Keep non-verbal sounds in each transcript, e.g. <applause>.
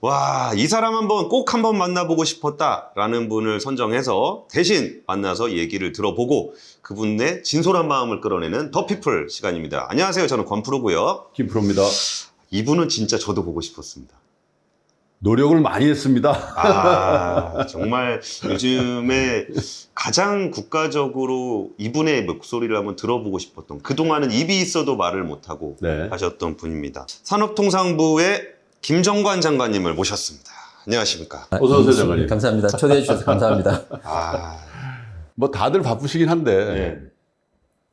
와, 이 사람 한번 꼭 한번 만나보고 싶었다라는 분을 선정해서 대신 만나서 얘기를 들어보고 그분의 진솔한 마음을 끌어내는 더 피플 시간입니다. 안녕하세요. 저는 권프로고요. 김프로입니다. 이분은 진짜 저도 보고 싶었습니다. 노력을 많이 했습니다. 아, 정말 요즘에 가장 국가적으로 이분의 목소리를 한번 들어보고 싶었던 그동안은 입이 있어도 말을 못하고 네. 하셨던 분입니다. 산업통상부의 김정관 장관님을 모셨습니다. 안녕하십니까? 어서 오세요, 장관님. 감사합니다. 초대해 주셔서 감사합니다. 아, 뭐 다들 바쁘시긴 한데 네.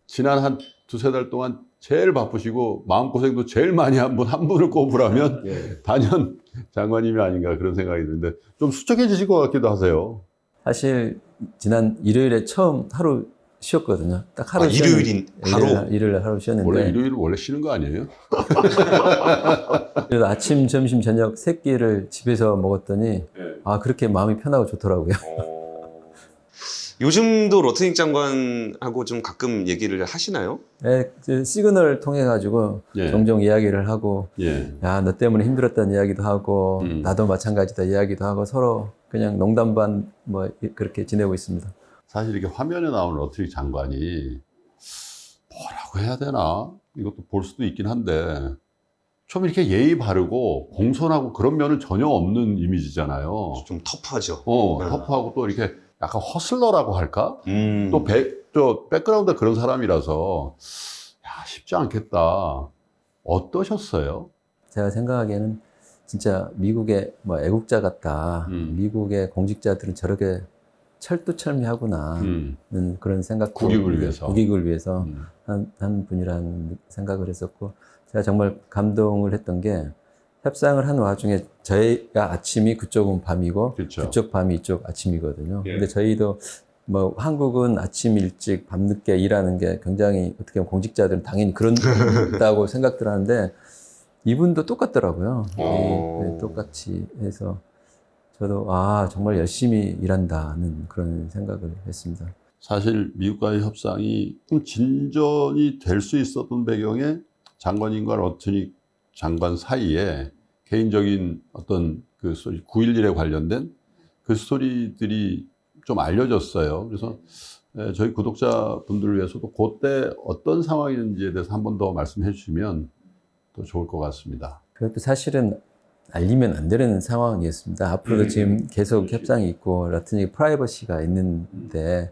지난 한 두세 달 동안 제일 바쁘시고 마음고생도 제일 많이 한 분 한 분을 꼽으라면 예. 단연 장관님이 아닌가 그런 생각이 드는데 좀 수척해지실 것 같기도 하세요. 사실 지난 일요일에 처음 하루 쉬었거든요. 딱 하루 아, 일요일인 쉬었는데- 하루? 일요일, 일요일 하루 쉬었는데 원래 일요일은 원래 쉬는 거 아니에요? <laughs> 그래도 아침, 점심, 저녁 세 끼를 집에서 먹었더니 아 그렇게 마음이 편하고 좋더라고요. 어, <laughs> 요즘도 로트닉 장관하고 좀 가끔 얘기를 하시나요? 네, 이제 시그널 통해 가지고 예. 종종 이야기를 하고 예. 야 너 때문에 힘들었다는 이야기도 하고 음. 나도 마찬가지다 이야기도 하고 서로 그냥 농담 반 뭐 그렇게 지내고 있습니다. 사실 이렇게 화면에 나오는 러트릭 장관이 뭐라고 해야 되나 이것도 볼 수도 있긴 한데 좀 이렇게 예의 바르고 공손하고 그런 면은 전혀 없는 이미지잖아요. 좀 터프하죠. 어, 네. 터프하고 또 이렇게 약간 허슬러라고 할까? 음. 또 백, 저 백그라운드 그런 사람이라서 야 쉽지 않겠다. 어떠셨어요? 제가 생각하기에는 진짜 미국의 뭐 애국자 같다. 음. 미국의 공직자들은 저렇게 철두철미하구나는 음, 그런 생각. 국익을 위해서. 국익을 위해서 음. 한, 한 분이라는 생각을 했었고 제가 정말 감동을 했던 게 협상을 한 와중에 저희가 아침이 그쪽은 밤이고 그렇죠. 그쪽 밤이 이쪽 아침이거든요. 예. 근데 저희도 뭐 한국은 아침 일찍 밤늦게 일하는 게 굉장히 어떻게 보면 공직자들은 당연히 그런다고 <laughs> 생각들 하는데 이분도 똑같더라고요. 어. 네, 네, 똑같이 해서 저도 아 정말 열심히 일한다는 그런 생각을 했습니다. 사실 미국과의 협상이 좀 진전이 될 수 있었던 배경에 장관님과 러트닉 장관 사이에 개인적인 어떤 그 소리 9.11에 관련된 그 스토리들이 좀 알려졌어요. 그래서 에, 저희 구독자분들을 위해서도 그때 어떤 상황이었는지에 대해서 한 번 더 말씀해 주시면 또 좋을 것 같습니다. 그것도 사실은 알리면 안 되는 상황이었습니다. 앞으로도 음. 지금 계속 협상이 있고 라트닉 프라이버시가 있는데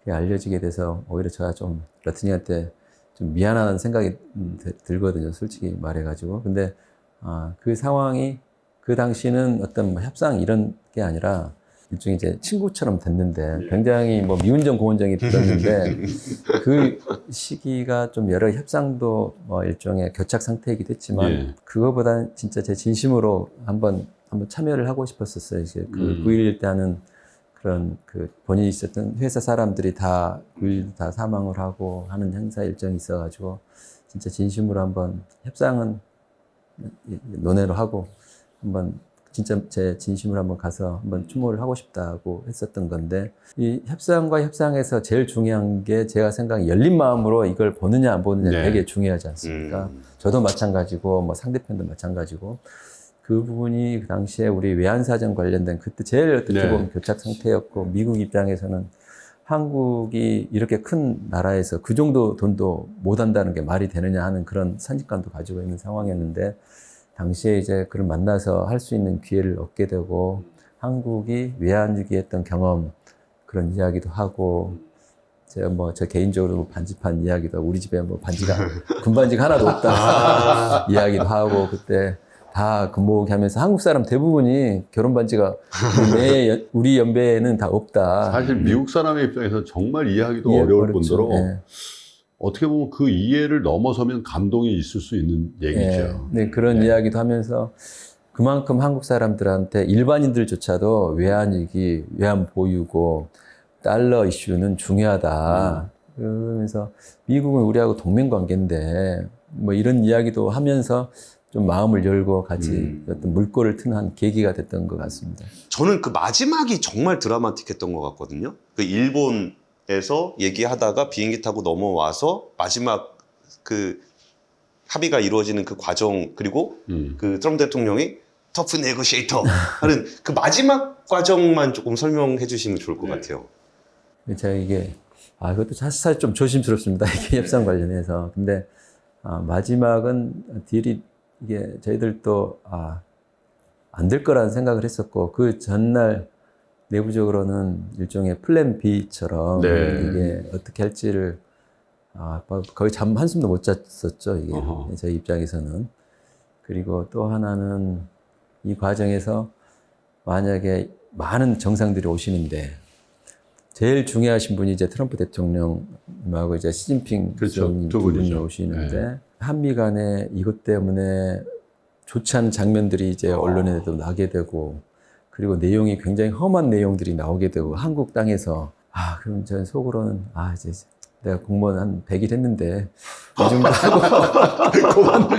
그게 알려지게 돼서 오히려 제가 좀 라트닉한테 좀 미안한 생각이 들거든요. 솔직히 말해가지고. 근데 아, 그 상황이 그 당시는 어떤 뭐 협상 이런 게 아니라 일종의 이제 친구처럼 됐는데 굉장히 뭐 미운정 고운정이 됐는데 <laughs> 그 시기가 좀 여러 협상도 뭐 일종의 교착 상태이기도 했지만 예. 그거보다는 진짜 제 진심으로 한번 한번 참여를 하고 싶었었어요. 이제 그 음. 9.11 때 하는 그런 그 본인이 있었던 회사 사람들이 다 9.11 다 사망을 하고 하는 행사 일정이 있어가지고 진짜 진심으로 한번 협상은 논의로 하고 한번 진짜 제 진심으로 한번 가서 한번 추모를 하고 싶다고 했었던 건데 이 협상과 협상에서 제일 중요한 게 제가 생각에 열린 마음으로 이걸 보느냐 안 보느냐 네. 되게 중요하지 않습니까? 음. 저도 마찬가지고 뭐 상대편도 마찬가지고 그 부분이 그 당시에 우리 외환 사정 관련된 그때 제일 어떻게 네. 보면 교착 상태였고 미국 입장에서는 한국이 이렇게 큰 나라에서 그 정도 돈도 못 한다는 게 말이 되느냐 하는 그런 선입관도 가지고 있는 상황이었는데 당시에 이제 그를 만나서 할 수 있는 기회를 얻게 되고 한국이 외환위기했던 경험 그런 이야기도 하고 제가 뭐 저 개인적으로 뭐 반지판 이야기도 우리 집에 뭐 반지가 <laughs> 금반지가 하나도 없다 <laughs> 이야기도 하고 그때 다 금모으기 하면서 한국 사람 대부분이 결혼 반지가 내 연- 우리 연배에는 다 없다. 사실 미국 사람의 입장에서 정말 이해하기도 이해 어려울 어렵죠. 뿐더러 예. 어떻게 보면 그 이해를 넘어서면 감동이 있을 수 있는 얘기죠. 네, 네, 그런 네. 이야기도 하면서 그만큼 한국 사람들한테 일반인들조차도 외환위기, 외환 보유고 달러 이슈는 중요하다. 그러면서 미국은 우리하고 동맹 관계인데 뭐 이런 이야기도 하면서 좀 마음을 열고 같이 음. 어떤 물꼬를 트는 한 계기가 됐던 것 같습니다. 저는 그 마지막이 정말 드라마틱했던 것 같거든요. 그 일본 에서 얘기하다가 비행기 타고 넘어와서 마지막 그 합의가 이루어지는 그 과정 그리고 음. 그 트럼프 대통령이 터프 네고시에이터 하는 그 마지막 과정만 조금 설명해 주시면 좋을 것 네. 같아요. 제가 이게 아 이것도 사실 좀 조심스럽습니다. <laughs> 이게 협상 관련해서. 근데 아, 마지막은 딜이 이게 저희들도 아, 안 될 거라는 생각을 했었고 그 전날 내부적으로는 일종의 플랜 B처럼 네. 이게 어떻게 할지를 아, 거의 잠 한숨도 못 잤었죠. 이게 어허. 저희 입장에서는 그리고 또 하나는 이 과정에서 만약에 많은 정상들이 오시는데 제일 중요하신 분이 이제 트럼프 대통령하고 이제 시진핑 그렇죠. 두두 분이 분이죠. 네. 오시는데 한미 간에 이것 때문에 좋지 않은 장면들이 이제 언론에도 나게 되고 그리고 내용이 굉장히 험한 내용들이 나오게 되고 한국 땅에서 아 그럼 전 속으로는 아 이제 내가 공무원 한 100일 했는데 이 정도 하고. <laughs>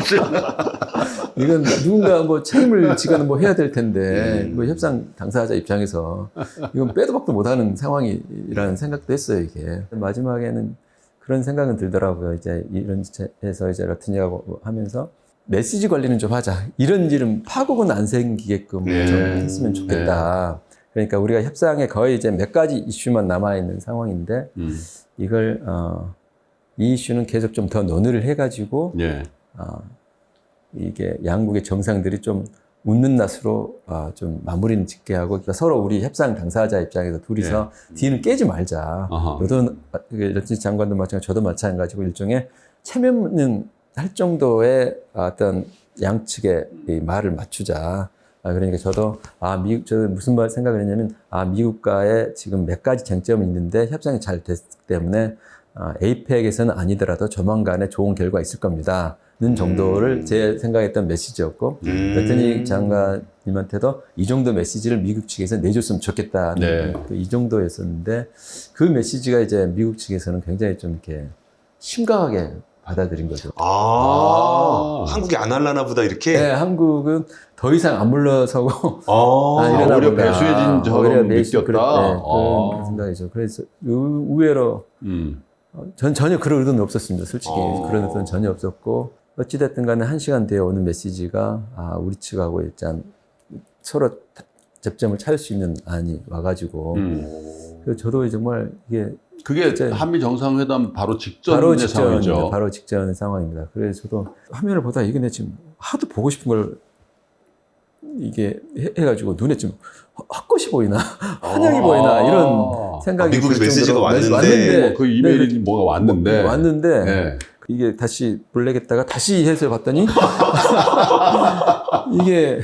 <laughs> 이건 누군가 뭐 책임을 지가는 뭐 해야 될 텐데 음. 뭐 협상 당사자 입장에서 이건 빼도 박도 못하는 상황이라는 생각도 했어요 이게. 마지막에는 그런 생각은 들더라고요. 이제 이런 해서 이제 러트니하고 하면서 메시지 관리는 좀 하자 이런 일은 파국은 안 생기게끔 네. 좀 했으면 좋겠다 그러니까 우리가 협상에 거의 이제 몇 가지 이슈만 남아 있는 상황인데 음. 이걸 어, 이 이슈는 계속 좀 더 논의를 해가지고 예. 어, 이게 양국의 정상들이 좀 웃는 낯으로 어, 좀 마무리는 짓게 하고 그러니까 서로 우리 협상 당사자 입장에서 둘이서 뒤는 깨지 말자. 네. 아하. 너도 러치 장관도 마찬가지, 저도 마찬가지고 일종의 체면은 할 정도의 어떤 양측의 이 말을 맞추자. 아, 그러니까 저도 아 미국 저 무슨 말 생각을 했냐면 아 미국과의 지금 몇 가지 쟁점이 있는데 협상이 잘 됐기 때문에 아, 에이펙에서는 아니더라도 조만간에 좋은 결과 있을 겁니다. 는 정도를 음. 제 생각했던 메시지였고 음. 레트니 장관님한테도 이 정도 메시지를 미국 측에서 내줬으면 좋겠다는 네. 그이 정도였었는데 그 메시지가 이제 미국 측에서는 굉장히 좀 이렇게 심각하게 받아들인 거죠. 아, 아. 한국이 안 할라나 보다 이렇게. 네, 한국은 더 이상 안 물러서고 아, <laughs> 아, 이러나 오히려 보다. 배수해진 저런 오히려 배수- 느꼈다? 그래, 네, 아. 그런 생각이죠. 그래서 의- 의외로 음. 어, 전 전혀 그럴 의도는 없었습니다. 솔직히 어. 그런 의도는 전혀 없었고 어찌됐든 간에 한 시간 뒤에 오는 메시지가 아 우리 측하고 일단 서로 다- 접점을 찾을 수 있는 안이 와가지고 음. 그래서 저도 정말 이게 그게 진짜- 한미 정상회담 바로 직전의 바로. 상황이죠. 바로 직전의 상황입니다. 그래서 저도 화면을 보다 이게 내 지금 하도 보고 싶은 걸 이게 해- 해가지고 눈에 좀 헛것이 보이나 <laughs> 한양이 보이나 이런 생각이 아, 미국의 들 메시지가 왔는데 왔는데 그 이메일이 뭐가 왔는데. 뭐- 왔는데 네. 이게 다시 블랙에다가 다시 해서 봤더니 <laughs> 이게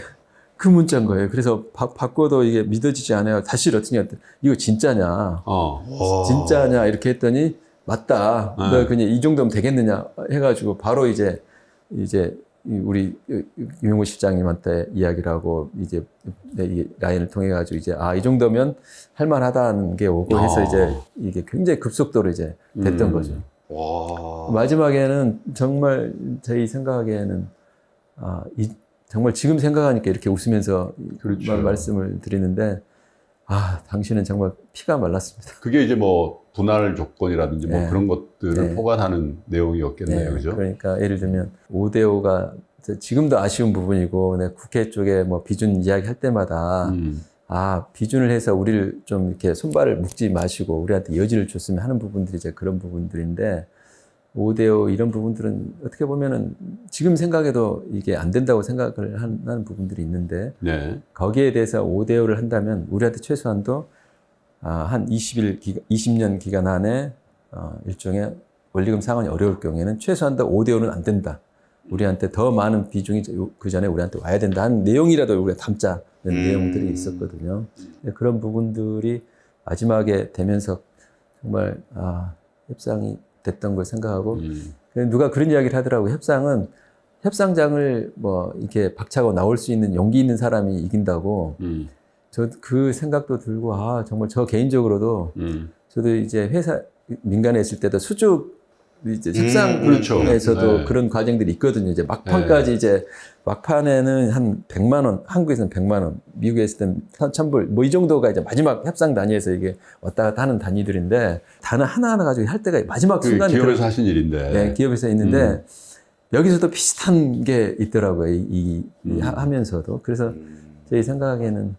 그 문자인 거예요. 그래서 바, 바꿔도 이게 믿어지지 않아요. 다시 러팅한테 이거 진짜냐? 어. 와. 진짜냐? 이렇게 했더니 맞다. 네. 너 그냥 이 정도면 되겠느냐? 해가지고 바로 이제 이제 이 우리 유영호 실장님한테 이야기를 하고 이제 이 라인을 통해 가지고 이제 아 이 정도면 할만하다는 게 오고 해서 아. 이제 이게 굉장히 급속도로 이제 됐던 음. 거죠. 와. 마지막에는 정말 저희 생각에는 아, 이, 정말 지금 생각하니까 이렇게 웃으면서 그렇죠. 말, 말씀을 드리는데 아 당신은 정말 피가 말랐습니다. 그게 이제 뭐 분할 조건이라든지 뭐 네. 그런 것들을 네. 포괄하는 내용이었겠네요. 그죠? 그러니까 예를 들면 5대5가 지금도 아쉬운 부분이고 내 국회 쪽에 뭐 비준 이야기 할 때마다 음. 아 비준을 해서 우리를 좀 이렇게 손발을 묶지 마시고 우리한테 여지를 줬으면 하는 부분들이 이제 그런 부분들인데 5대5 이런 부분들은 어떻게 보면은 지금 생각해도 이게 안 된다고 생각을 한- 하는 부분들이 있는데 네. 거기에 대해서 5대5를 한다면 우리한테 최소한도 아, 한 20일, 기간, 20년 기간 안에 어, 일종의 원리금 상환이 어려울 경우에는 최소한도 5대5는 안 된다. 우리한테 더 많은 비중이 그 전에 우리한테 와야 된다 하는 내용이라도 우리가 담자는 음. 내용들이 있었거든요. 근데 그런 부분들이 마지막에 되면서 정말 아, 협상이 됐던 걸 생각하고 음. 누가 그런 이야기를 하더라고요. 협상은 협상장을 뭐 이렇게 박차고 나올 수 있는 용기 있는 사람이 이긴다고 음. 저그 생각도 들고 아 정말 저 개인적으로도 음. 저도 이제 회사 민간에 있을 때도 수주 이제 협상에서도 음, 그렇죠. 네. 그런 과정들이 있거든요. 이제 막판까지 이제 막판에는 한 100만 원, 한국에서는 100만 원, 미국에 있을 때는 1000불 뭐 이 정도가 이제 마지막 협상 단위에서 이게 왔다 갔다 하는 단위들인데 단어 하나하나 가지고 할 때가 마지막 그 순간이 기업에서 들어- 하신 일인데. 네, 기업에서 있는데 음. 여기서도 비슷한 게 있더라고요. 이, 이- 이 음. 하- 하면서도. 그래서 음. 저희 생각에는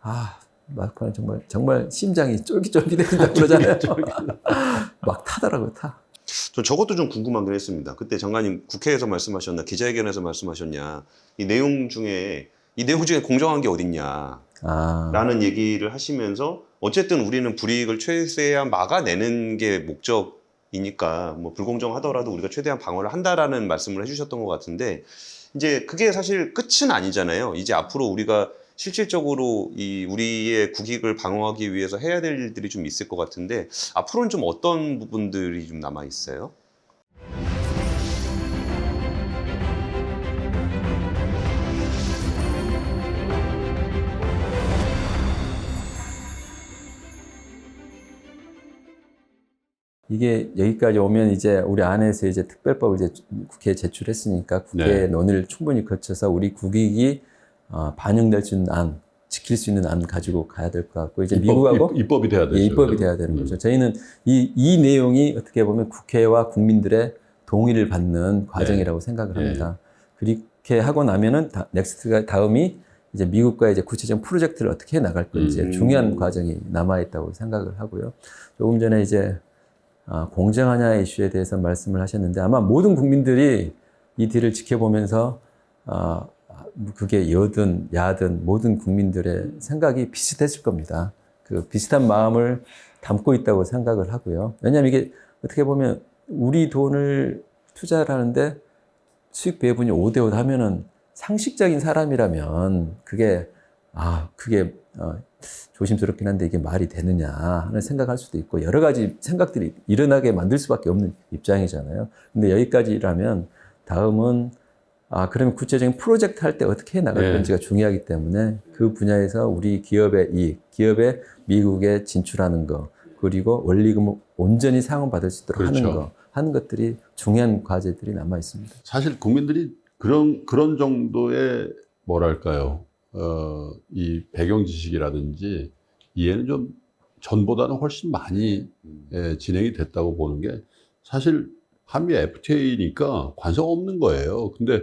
아 막판에 정말 정말 심장이 쫄깃쫄깃해진다 그러잖아요. <laughs> <laughs> 막 타더라고요, 타. 전 저것도 좀 궁금하긴 했습니다. 그때 장관님 국회에서 말씀하셨나 기자회견에서 말씀하셨냐 이 내용 중에 이 내용 중에 공정한 게 어딨냐 아, 라는 얘기를 하시면서 어쨌든 우리는 불이익을 최대한 막아내는 게 목적이니까 뭐 불공정하더라도 우리가 최대한 방어를 한다라는 말씀을 해주셨던 것 같은데 이제 그게 사실 끝은 아니잖아요. 이제 앞으로 우리가 실질적으로 이 우리의 국익을 방어하기 위해서 해야 될 일들이 좀 있을 것 같은데 앞으로는 좀 어떤 부분들이 좀 남아 있어요? 이게 여기까지 오면 이제 우리 안에서 이제 특별법을 이제 국회에 제출했으니까 국회 네. 논의를 충분히 거쳐서 우리 국익이 어, 반영될 수 있는 안, 지킬 수 있는 안 가지고 가야 될 것 같고 이제 미국하고 입법, 입법이 돼야 되죠. 예, 입법이 돼야 되는 음. 거죠. 저희는 이, 이 내용이 어떻게 보면 국회와 국민들의 동의를 받는 과정이라고 생각을 네. 합니다. 그렇게 하고 나면은 다, 넥스트가 다음이 이제 미국과 이제 구체적인 프로젝트를 어떻게 해 나갈 건지 음. 중요한 과정이 남아 있다고 생각을 하고요. 조금 전에 이제 아, 공정하냐 이슈에 대해서 말씀을 하셨는데 아마 모든 국민들이 이 딜을 지켜보면서 아, 그게 여든 야든 모든 국민들의 생각이 비슷했을 겁니다. 그 비슷한 마음을 담고 있다고 생각을 하고요. 왜냐하면 이게 어떻게 보면 우리 돈을 투자를 하는데 수익 배분이 5대5 하면은 상식적인 사람이라면 그게 아 그게 어, 조심스럽긴 한데 이게 말이 되느냐 하는 생각할 수도 있고 여러 가지 생각들이 일어나게 만들 수밖에 없는 입장이잖아요. 근데 여기까지라면 다음은 아 그러면 구체적인 프로젝트 할 때 어떻게 해 나갈 네. 건지가 중요하기 때문에 그 분야에서 우리 기업의 이익, 기업의 미국에 진출하는 거 그리고 원리금을 온전히 상환받을 수 있도록 그렇죠. 하는 거 하는 것들이 중요한 과제들이 남아 있습니다. 사실 국민들이 그런 그런 정도의 뭐랄까요, 어, 이 배경 지식이라든지 이해는 좀 전보다는 훨씬 많이 예, 진행이 됐다고 보는 게 사실 한미 FTA니까 관세가 없는 거예요. 근데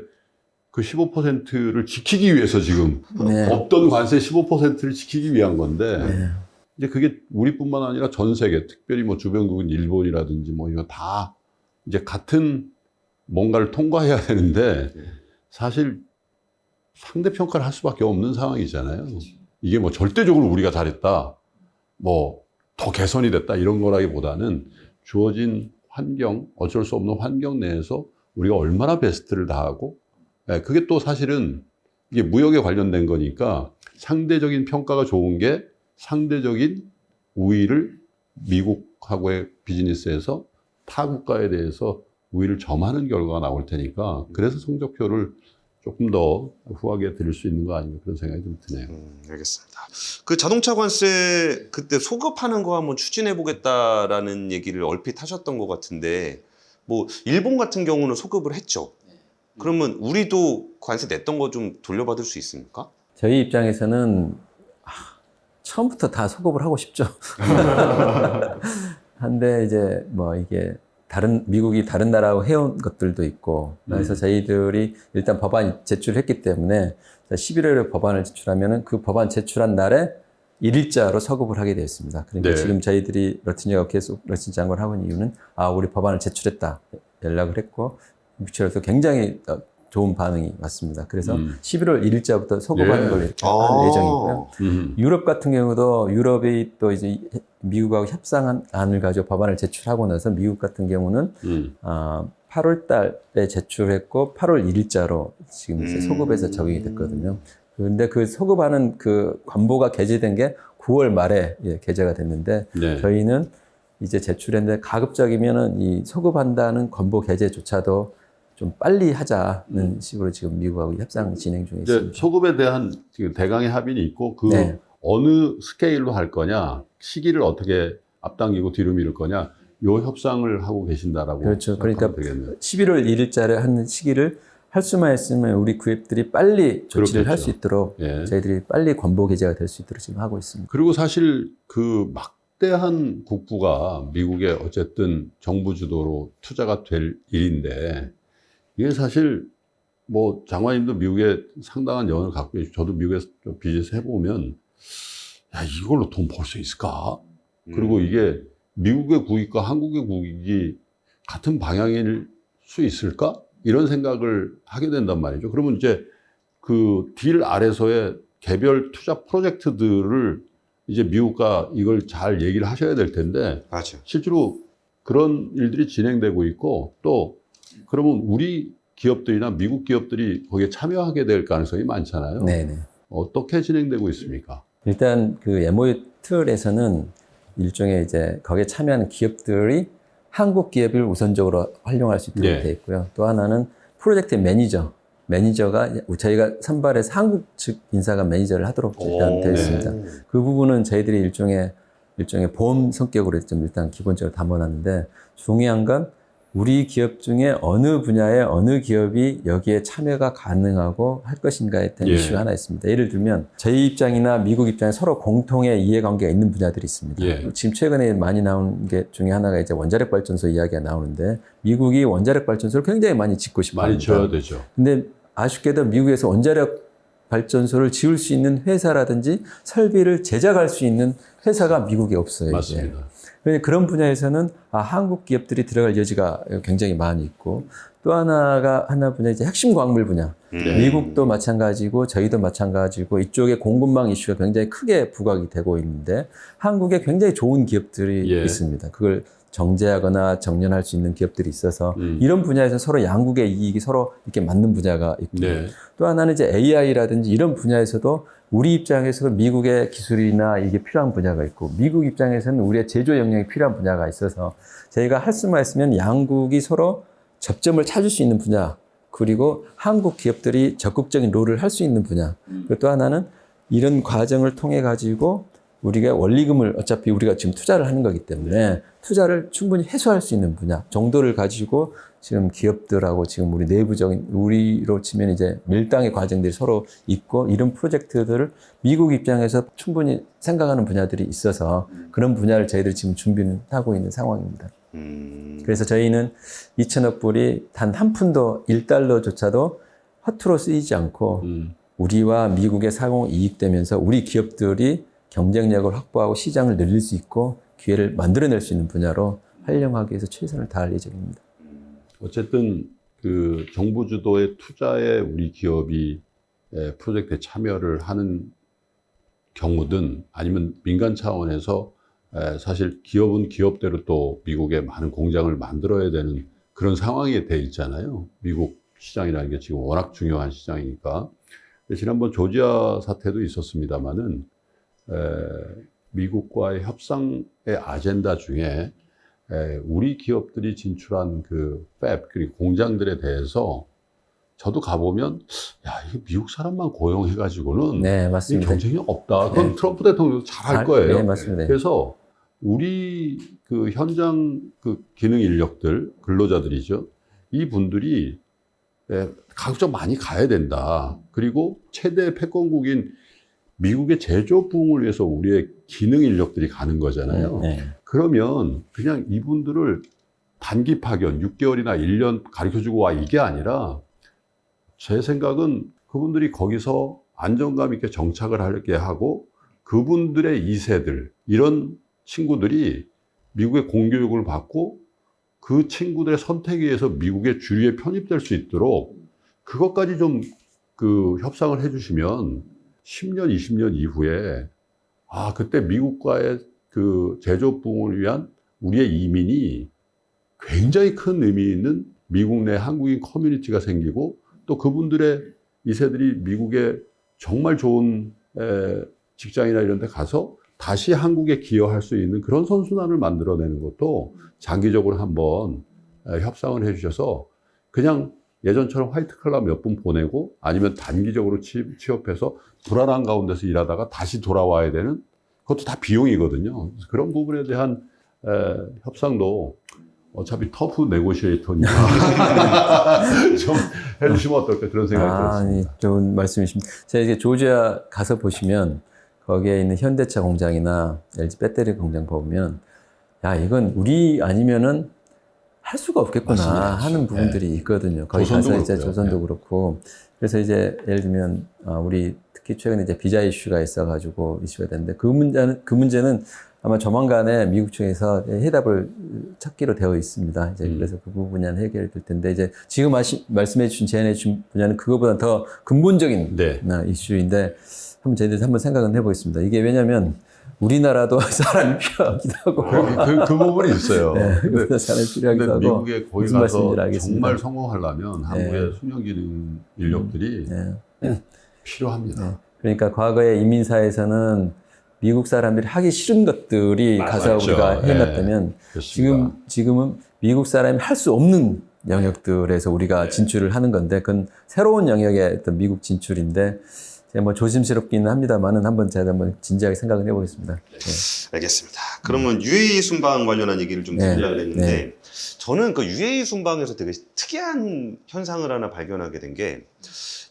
그 15%를 지키기 위해서 지금 네. 없던 관세 15%를 지키기 위한 건데 네. 이제 그게 우리뿐만 아니라 전 세계, 특별히 뭐 주변국인 일본이라든지 뭐 이거 다 이제 같은 뭔가를 통과해야 되는데 사실 상대 평가를 할 수밖에 없는 상황이잖아요. 이게 뭐 절대적으로 우리가 잘했다, 뭐 더 개선이 됐다 이런 거라기보다는 주어진 환경, 어쩔 수 없는 환경 내에서 우리가 얼마나 베스트를 다하고, 예, 그게 또 사실은 이게 무역에 관련된 거니까 상대적인 평가가 좋은 게 상대적인 우위를 미국하고의 비즈니스에서 타 국가에 대해서 우위를 점하는 결과가 나올 테니까 그래서 성적표를 조금 더 후하게 드릴 수 있는 거 아닌가 그런 생각이 좀 드네요. 음, 알겠습니다. 그 자동차 관세 그때 소급하는 거 한번 추진해 보겠다라는 얘기를 얼핏 하셨던 것 같은데 뭐 일본 같은 경우는 소급을 했죠. 그러면 우리도 관세 냈던 거 좀 돌려받을 수 있습니까? 저희 입장에서는 아, 처음부터 다 소급을 하고 싶죠. <laughs> 한데 이제 뭐 이게 다른 미국이 다른 나라하고 해온 것들도 있고 그래서 음. 저희들이 일단 법안 제출했기 때문에 11월에 법안을 제출하면은 그 법안 제출한 날에 일일자로 서급을 하게 되어 있습니다. 그러니까 네. 지금 저희들이 러틴이가 계속 러틴 장관을 하고 있는 이유는 아 우리 법안을 제출했다 연락을 했고 미국에서 굉장히 어, 좋은 반응이 왔습니다. 그래서 음. 11월 1일자부터 서급하는 네. 걸 이렇게 아. 할 예정이고요. 음. 유럽 같은 경우도 유럽이 또 이제 미국하고 협상한 안을 가지고 법안을 제출하고 나서 미국 같은 경우는 음. 아, 8월 달에 제출했고 8월 1일자로 지금 이제 음. 소급해서 적용이 됐거든요. 그런데 그 소급하는 그 관보가 게재된 게 9월 말에 예, 게재가 됐는데 네. 저희는 이제 제출했는데 가급적이면은 이 소급한다는 권보 게재조차도 좀 빨리 하자는 식으로 지금 미국하고 협상 진행 중에 있습니다. 소급에 대한 지금 대강의 합의는 있고 그 네. 어느 스케일로 할 거냐, 시기를 어떻게 앞당기고 뒤로 미룰 거냐, 요 협상을 하고 계신다라고 그렇죠. 그러니까 되겠네요. 11월 1일자를 하는 시기를 할 수만 있으면 우리 구입들이 빨리 조치를 할 수. 있도록 예. 저희들이 빨리 권보 게재가 될 수 있도록 지금 하고 있습니다. 그리고 사실 그 막대한 국부가 미국의 어쨌든 정부 주도로 투자가 될 일인데 이게 사실 뭐 장관님도 미국에 상당한 연을 갖고 계시고 저도 미국에서 좀 비즈니스 해보면 야 이걸로 돈 벌 수 있을까? 그리고 음. 이게 미국의 국익과 한국의 국익이 같은 방향일 수 있을까? 이런 생각을 하게 된단 말이죠. 그러면 이제 그 딜 아래서의 개별 투자 프로젝트들을 이제 미국과 이걸 잘 얘기를 하셔야 될 텐데 맞아. 실제로 그런 일들이 진행되고 있고 또 그러면 우리 기업들이나 미국 기업들이 거기에 참여하게 될 가능성이 많잖아요. 네네. 어떻게 진행되고 있습니까? 일단 그 MOU 틀에서는 일종의 이제 거기에 참여하는 기업들이 한국 기업을 우선적으로 활용할 수 있도록 네. 되어 있고요. 또 하나는 프로젝트 매니저, 매니저가 저희가 선발해서 한국 측 인사가 매니저를 하도록 일단 오, 되어 네. 있습니다. 그 부분은 저희들이 일종의 일종의 보험 성격으로 좀 일단 기본적으로 담아놨는데 중요한 건 우리 기업 중에 어느 분야의 어느 기업이 여기에 참여가 가능하고 할 것인가에 대한 예. 이슈가 하나 있습니다. 예를 들면 저희 입장이나 미국 입장에 서로 공통의 이해관계가 있는 분야들이 있습니다. 예. 지금 최근에 많이 나온 게 중에 하나가 이제 원자력 발전소 이야기가 나오는데 미국이 원자력 발전소를 굉장히 많이 짓고 싶어 많이. 줘야 되죠. 근데 아쉽게도 미국에서 원자력 발전소를 지을 수 있는 회사라든지 설비를 제작할 수 있는 회사가 미국에 없어요. 이제. 맞습니다. 그래서 그런 분야에서는 아, 한국 기업들이 들어갈 여지가 굉장히 많이 있고 또 하나가 하나 분야 이제 핵심 광물 분야. 네. 미국도 마찬가지고 저희도 마찬가지고 이쪽에 공급망 이슈가 굉장히 크게 부각이 되고 있는데 한국에 굉장히 좋은 기업들이 예. 있습니다. 그걸 정제하거나 정련할 수 있는 기업들이 있어서 음. 이런 분야에서 서로 양국의 이익이 서로 이렇게 맞는 분야가 있고 네. 또 하나는 이제 AI라든지 이런 분야에서도 우리 입장에서도 미국의 기술이나 이게 필요한 분야가 있고 미국 입장에서는 우리의 제조 역량이 필요한 분야가 있어서 저희가 할 수만 있으면 양국이 서로 접점을 찾을 수 있는 분야 그리고 한국 기업들이 적극적인 롤을 할 수 있는 분야. 그리고 또 하나는 이런 과정을 통해 가지고 우리가 원리금을 어차피 우리가 지금 투자를 하는 거기 때문에 투자를 충분히 해소할 수 있는 분야 정도를 가지고 지금 기업들하고 지금 우리 내부적인 우리로 치면 이제 밀당의 과정들이 서로 있고 이런 프로젝트들을 미국 입장에서 충분히 생각하는 분야들이 있어서 그런 분야를 저희들이 지금 준비는 하고 있는 상황입니다. 음. 그래서 저희는 2천억 불이 단 한 푼도 1달러조차도 허투루 쓰이지 않고 음. 우리와 미국의 상호 이익되면서 우리 기업들이 경쟁력을 확보하고 시장을 늘릴 수 있고 기회를 만들어낼 수 있는 분야로 활용하기 위해서 최선을 다할 예정입니다. 어쨌든 그 정부 주도의 투자에 우리 기업이 에, 프로젝트에 참여를 하는 경우든 아니면 민간 차원에서 에, 사실 기업은 기업대로 또 미국에 많은 공장을 만들어야 되는 그런 상황이 돼 있잖아요. 미국 시장이라는 게 지금 워낙 중요한 시장이니까. 지난번 조지아 사태도 있었습니다만은 에, 미국과의 협상의 아젠다 중에 에, 우리 기업들이 진출한 그 팹, 그리고 공장들에 대해서 저도 가보면, 야, 이거 미국 사람만 고용해가지고는 네, 이 맞습니다. 경쟁이 없다. 그건 네. 트럼프 대통령도 잘할 아, 거예요. 네, 맞습니다. 그래서 우리 그 현장 그 기능 인력들, 근로자들이죠. 이 분들이 에, 가급적 많이 가야 된다. 그리고 최대 패권국인 미국의 제조 부흥을 위해서 우리의 기능 인력들이 가는 거잖아요. 네. 그러면 그냥 이분들을 단기 파견 6개월이나 1년 가르쳐 주고 와 이게 아니라 제 생각은 그분들이 거기서 안정감 있게 정착을 하게 하고 그분들의 2세들 이런 친구들이 미국의 공교육을 받고 그 친구들의 선택에 의해서 미국의 주류에 편입될 수 있도록 그것까지 좀 그 협상을 해주시면 10년, 20년 이후에 아 그때 미국과의 그 제조 부흥을 위한 우리의 이민이 굉장히 큰 의미 있는 미국 내 한국인 커뮤니티가 생기고 또 그분들의 이 세들이 미국에 정말 좋은 에, 직장이나 이런 데 가서 다시 한국에 기여할 수 있는 그런 선순환을 만들어내는 것도 장기적으로 한번 에, 협상을 해주셔서 그냥 예전처럼 화이트 칼라 몇 분 보내고 아니면 단기적으로 취- 취업해서 불안한 가운데서 일하다가 다시 돌아와야 되는 그것도 다 비용이거든요. 그런 부분에 대한 에, 협상도 어차피 터프 네고시에이터니까 <laughs> 좀 해주시면 어떨까 그런 생각이 아, 들었습니다. 네, 좋은 말씀이십니다. 제가 이제 조지아 가서 보시면 거기에 있는 현대차 공장이나 LG 배터리 공장 보면 야 이건 우리 아니면은 할 수가 없겠구나 맞습니다. 하는 부분들이 있거든요. 거기 가서 이제 그렇고요. 조선도 네. 그렇고 그래서 이제 예를 들면 어, 우리 특히 최근에 이제 비자 이슈가 있어가지고 이슈가 됐는데 그 문제는 그 문제는 아마 조만간에 미국 측에서 해답을 찾기로 되어 있습니다. 이제 음. 그래서 그 부분은 해결될 텐데 이제 지금 하시, 말씀해 주신 제안해 주신 분야는 그거보다 더 근본적인 네. 어, 이슈인데 한번 저희들 한번 생각은 해보겠습니다. 이게 왜냐하면 우리나라도 <laughs> 사람이 필요하기도 하고 그, 그, 그 부분이 있어요. 네, 근데, 사람이 필요하기도 하고 미국에 거기 가서. 정말 성공하려면 한국의 수명기능 인력들이 네. <clears throat> 필요합니다. 네. 그러니까 과거에 이민사에서는 미국 사람들이 하기 싫은 것들이 가서 맞죠. 우리가 네. 해놨다면 그렇습니다. 지금 지금은 미국 사람이 할 수 없는 영역들에서 우리가 네. 진출을 하는 건데 그건 새로운 영역의 어떤 미국 진출인데 제가 뭐 조심스럽기는 합니다만은 한번 제가 한번 진지하게 생각을 해보겠습니다. 네. 알겠습니다. 그러면 UAE 순방 관련한 얘기를 좀 네. 드리려고 했는데 네. 저는 그 UAE 순방에서 되게 특이한 현상을 하나 발견하게 된 게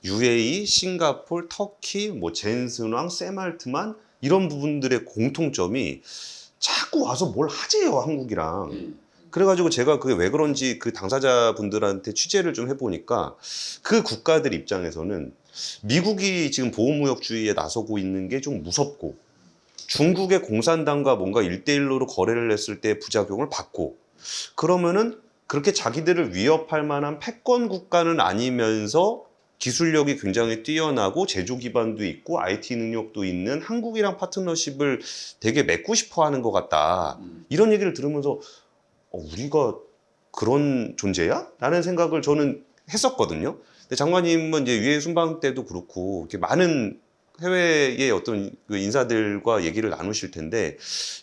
UAE, 싱가폴, 터키, 뭐 젠슨왕, 세말트만 이런 부분들의 공통점이 자꾸 와서 뭘 하재요 한국이랑. 그래가지고 제가 그게 왜 그런지 그 당사자분들한테 취재를 좀 해보니까 그 국가들 입장에서는 미국이 지금 보호무역주의에 나서고 있는 게 좀 무섭고 중국의 공산당과 뭔가 일대일로로 거래를 했을 때 부작용을 받고 그러면은 그렇게 자기들을 위협할 만한 패권 국가는 아니면서 기술력이 굉장히 뛰어나고 제조 기반도 있고 IT 능력도 있는 한국이랑 파트너십을 되게 맺고 싶어 하는 것 같다. 이런 얘기를 들으면서 어, 우리가 그런 존재야? 라는 생각을 저는 했었거든요. 근데 장관님은 이제 유해 순방 때도 그렇고 이렇게 많은 해외의 어떤 그 인사들과 얘기를 나누실 텐데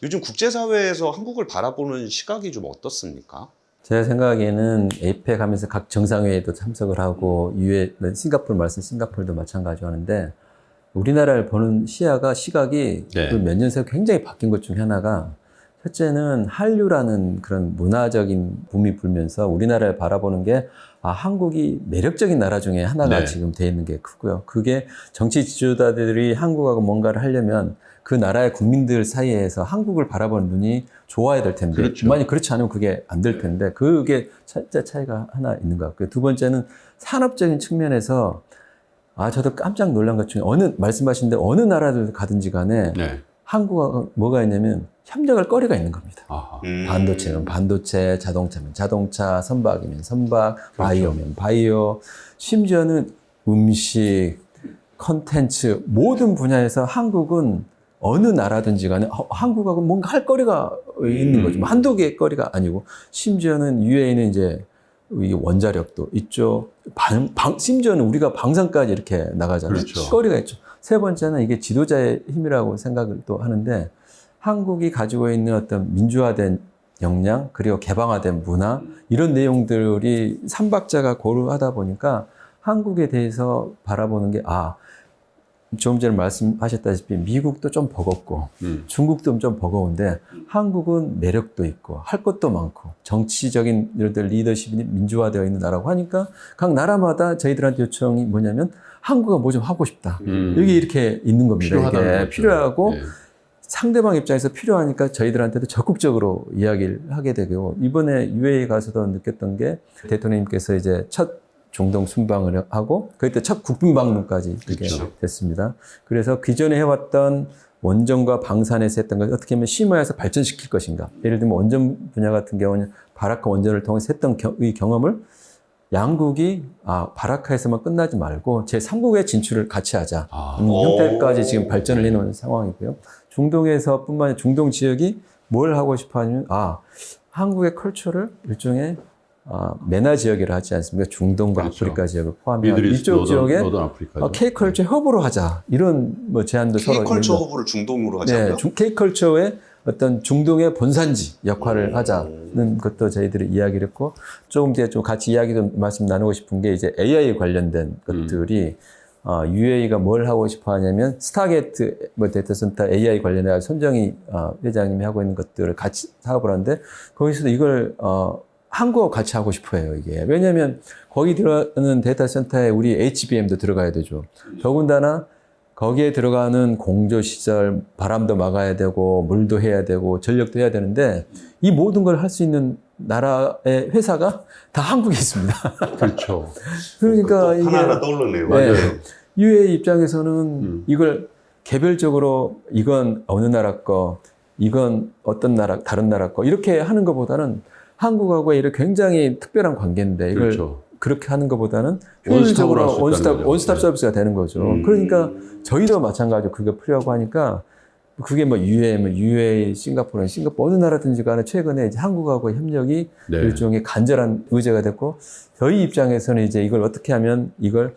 요즘 국제사회에서 한국을 바라보는 시각이 좀 어떻습니까? 제가 생각에는 에이펙 하면서 각 정상회의도 참석을 하고 유에 싱가폴 말씀 싱가폴도 마찬가지로 하는데 우리나라를 보는 시야가 시각이 네. 그몇년 새에 굉장히 바뀐 것 중에 하나가 첫째는 한류라는 그런 문화적인 붐이 불면서 우리나라를 바라보는 게 아, 한국이 매력적인 나라 중에 하나가 네. 지금 돼 있는 게 크고요. 그게 정치 지도자들이 한국하고 뭔가를 하려면 그 나라의 국민들 사이에서 한국을 바라보는 눈이 좋아야 될 텐데 그렇죠. 만약 그렇지 않으면 그게 안 될 텐데 그게 차이가 차이가 하나 있는 것 같고요. 두 번째는 산업적인 측면에서 아 저도 깜짝 놀란 것 중에 어느 말씀하신 대로 어느 나라를 가든지 간에 네. 한국하고 뭐가 있냐면 협력할 거리가 있는 겁니다. 음. 반도체는 반도체, 자동차면 자동차, 선박이면 선박, 바이오면 바이오, 심지어는 음식, 컨텐츠 모든 분야에서 한국은 어느 나라든지 간에 어, 한국하고 뭔가 할 거리가 있는 거죠. 뭐 한두 개의 거리가 아니고 심지어는 UAE는 이제 이 원자력도 있죠. 방, 방- 심지어는 우리가 방산까지 이렇게 나가잖아요. 그렇죠. 거리가 있죠. 세 번째는 이게 지도자의 힘이라고 생각을 또 하는데 한국이 가지고 있는 어떤 민주화된 역량 그리고 개방화된 문화 이런 내용들이 삼박자가 고루하다 보니까 한국에 대해서 바라보는 게 아, 좀 전에 말씀하셨다시피 미국도 좀 버겁고 음. 중국도 좀 버거운데 한국은 매력도 있고 할 것도 많고 정치적인 일들 리더십이 민주화되어 있는 나라고 하니까 각 나라마다 저희들한테 요청이 뭐냐면 한국은 뭐좀 하고 싶다. 음. 여기 이렇게 있는 겁니다. 이게. 필요하고 네. 상대방 입장에서 필요하니까 저희들한테도 적극적으로 이야기를 하게 되고 이번에 UAE 가서도 느꼈던 게 대통령님께서 이제 첫 중동 순방을 하고 그때 첫 국빈 방문까지 그렇죠. 됐습니다. 그래서 기존에 해왔던 원전과 방산에서 했던 걸 어떻게 하면 심화해서 발전시킬 것인가. 예를 들면 원전 분야 같은 경우는 바라카 원전을 통해서 했던 겨- 이 경험을 양국이 아 바라카에서만 끝나지 말고 제 3국에 진출을 같이 하자. 아. 음, 오. 형태까지 지금 발전을 해놓은 상황이고요. 중동에서 뿐만 아니라 중동 지역이 뭘 하고 싶어 하냐면, 아, 한국의 컬처를 일종의 아, 메나 지역이라 하지 않습니까? 중동과 그렇죠. 아프리카 지역을 미드리스 이쪽 지역에. 어, K컬처 협으로 하자. 이런 뭐 제안도 서로 K컬처. 허브를 중동으로 하자고요? 네, 중- K컬처의 어떤 중동의 본산지 역할을 음. 하자는 것도 저희들이 이야기를 했고 조금 뒤에 좀 같이 이야기 좀 말씀 나누고 싶은 게 이제 AI 관련된 것들이 어, UAE가 뭘 하고 싶어 하냐면 스타게트 뭐 데이터 센터 AI 관련해 손정희 어, 회장님이 하고 있는 것들을 같이 사업을 하는데 거기서도 이걸 어, 한국하고 같이 하고 싶어 해요, 이게. 왜냐면 거기 들어가는 데이터 센터에 우리 HBM도 들어가야 되죠. 더군다나 거기에 들어가는 공조 시설, 바람도 막아야 되고, 물도 해야 되고, 전력도 해야 되는데, 이 모든 걸 할 수 있는 나라의 회사가 다 한국에 있습니다. <laughs> 그렇죠. 그러니까 이게 하나하나 떠오르네요. 네. 맞아요. 유해 입장에서는 음. 이걸 개별적으로 이건 어느 나라 거, 이건 어떤 나라, 다른 나라 거, 이렇게 하는 것보다는 한국하고의 이런 굉장히 특별한 관계인데, 이걸 그렇죠. 그렇게 하는 것보다는 효율적으로 원스톱. 원스톱 네. 서비스가 되는 거죠. 음. 그러니까 저희도 마찬가지로 그게 필요하고 하니까 그게 뭐 UAE, 뭐 UAE, 싱가포르, 싱가포르 어느 나라든지 간에 최근에 이제 한국하고 협력이 네. 일종의 간절한 의제가 됐고 저희 입장에서는 이제 이걸 어떻게 하면 이걸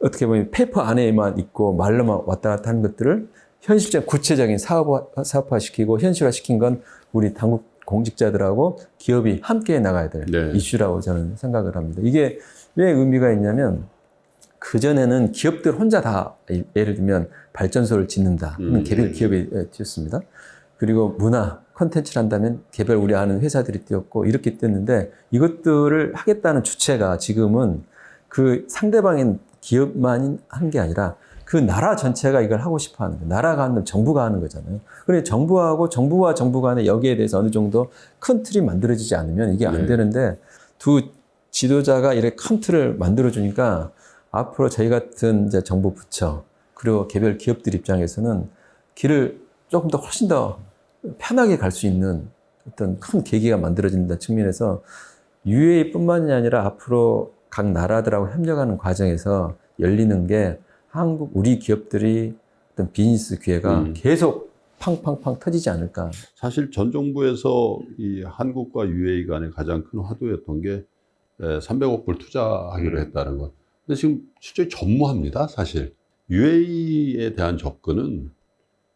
어떻게 보면 페이퍼 안에만 있고 말로만 왔다 갔다 하는 것들을 현실적 구체적인 사업화, 사업화시키고 현실화시킨 건 우리 당국 공직자들하고 기업이 함께 나가야 될 네. 이슈라고 저는 생각을 합니다. 이게 왜 의미가 있냐면 그 전에는 기업들 혼자 다 예를 들면 발전소를 짓는다. 그러면 음. 개별 기업이 예, 짓습니다. 그리고 문화, 컨텐츠를 한다면 개별 우리 아는 회사들이 뛰었고 이렇게 뛰었는데 이것들을 하겠다는 주체가 지금은 그 상대방인 기업만 한 게 아니라 그 나라 전체가 이걸 하고 싶어 하는 거예요. 나라가 하는 건 정부가 하는 거잖아요. 그래 정부하고 정부와 정부 간에 여기에 대해서 어느 정도 큰 틀이 만들어지지 않으면 이게 안 네. 되는데 두 지도자가 이렇게 큰 틀을 만들어 주니까 앞으로 저희 같은 이제 정부 부처 그리고 개별 기업들 입장에서는 길을 조금 더 훨씬 더 편하게 갈 수 있는 어떤 큰 계기가 만들어진다 측면에서 UAE뿐만이 아니라 앞으로 각 나라들하고 협력하는 과정에서 열리는 게 한국 우리 기업들이 어떤 비즈니스 기회가 음. 계속 팡팡팡 터지지 않을까. 사실 전 정부에서 이 한국과 UAE 간의 가장 큰 화두였던 게 300억 불 투자하기로 음. 했다는 것. 근데 지금 실제 전무합니다, 사실. UAE에 대한 접근은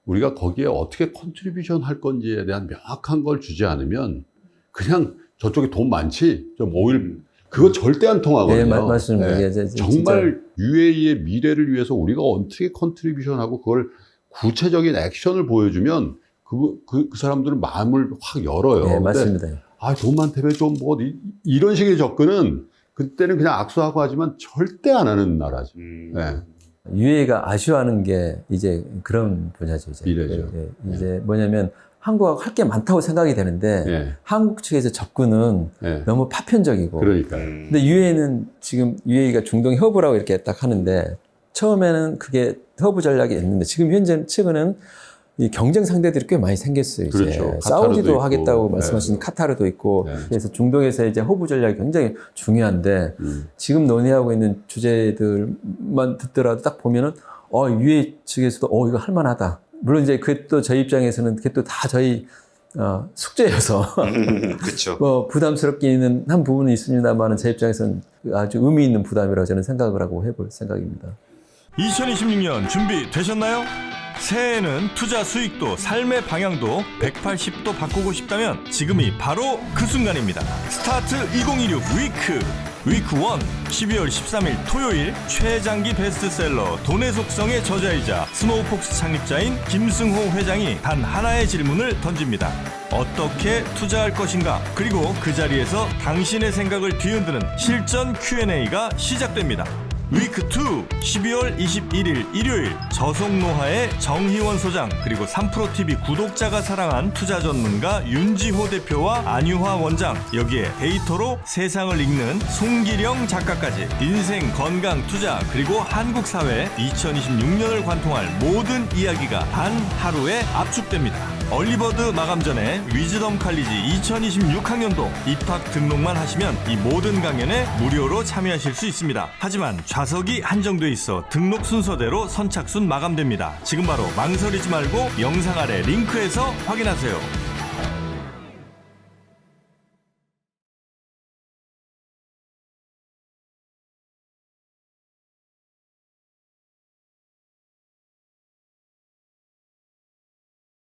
우리가 거기에 어떻게 컨트리뷰션 할 건지에 대한 명확한 걸 주지 않으면 그냥 저쪽에 돈 많지, 좀 오일, 그거 절대 안 통하거든요. 네, 마- 맞습니다. 네. 예, 제- 제- 정말 UAE의 미래를 위해서 우리가 어떻게 컨트리뷰션하고 그걸 구체적인 액션을 보여주면 그, 그, 그 사람들은 마음을 확 열어요. 네, 맞습니다. 아, 돈만 되면 좀 뭐, 이- 이런 식의 접근은 그때는 그냥 악수하고 하지만 절대 안 하는 나라죠. 음. 네. 유해가 아쉬워하는 게 이제 그런 분야죠. 이제, 미래죠. 예, 예. 이제 뭐냐면 한국하고 할 게 많다고 생각이 되는데 예, 한국 측에서 접근은 예. 너무 파편적이고 그러니까요. 음. 근데 유해는 지금 유해가 중동 허브라고 이렇게 딱 하는데 처음에는 그게 허브 전략이 있는데 지금 현재 최근은 이 경쟁 상대들이 꽤 많이 생겼어요. 이제 그렇죠. 사우디도 있고. 하겠다고 네. 말씀하신 카타르도 있고 네. 그래서 중동에서 이제 허브 전략이 굉장히 중요한데 음. 지금 논의하고 있는 주제들만 듣더라도 딱 보면은 어 유해 측에서도 어 이거 할만하다. 물론 이제 그게 또 저희 입장에서는 그게 또 다 저희 어, 숙제여서 그렇죠. <laughs> 뭐 부담스럽기는 한 부분은 있습니다만은 제 입장에서는 아주 의미 있는 부담이라고 저는 생각을 하고 해볼 생각입니다. 2026년 준비 되셨나요? 새해에는 투자 수익도 삶의 방향도 180도 바꾸고 싶다면 지금이 바로 그 순간입니다. 스타트 2026 위크 위크 1 12월 13일 토요일 최장기 베스트셀러 돈의 속성의 저자이자 스노우폭스 창립자인 김승호 회장이 단 하나의 질문을 던집니다. 어떻게 투자할 것인가? 그리고 그 자리에서 당신의 생각을 뒤흔드는 실전 Q&A가 시작됩니다. 위크 2 12월 21일 일요일 저속노화의 정희원 소장 그리고 3프로TV 구독자가 사랑한 투자 전문가 윤지호 대표와 안유화 원장 여기에 데이터로 세상을 읽는 송기령 작가까지 인생 건강 투자 그리고 한국 사회 2026년을 관통할 모든 이야기가 단 하루에 압축됩니다. 얼리버드 마감 전에 위즈덤 칼리지 2026학년도 입학 등록만 하시면 이 모든 강연에 무료로 참여하실 수 있습니다. 하지만 좌석이 한정돼 있어 등록 순서대로 선착순 마감됩니다. 지금 바로 망설이지 말고 영상 아래 링크에서 확인하세요.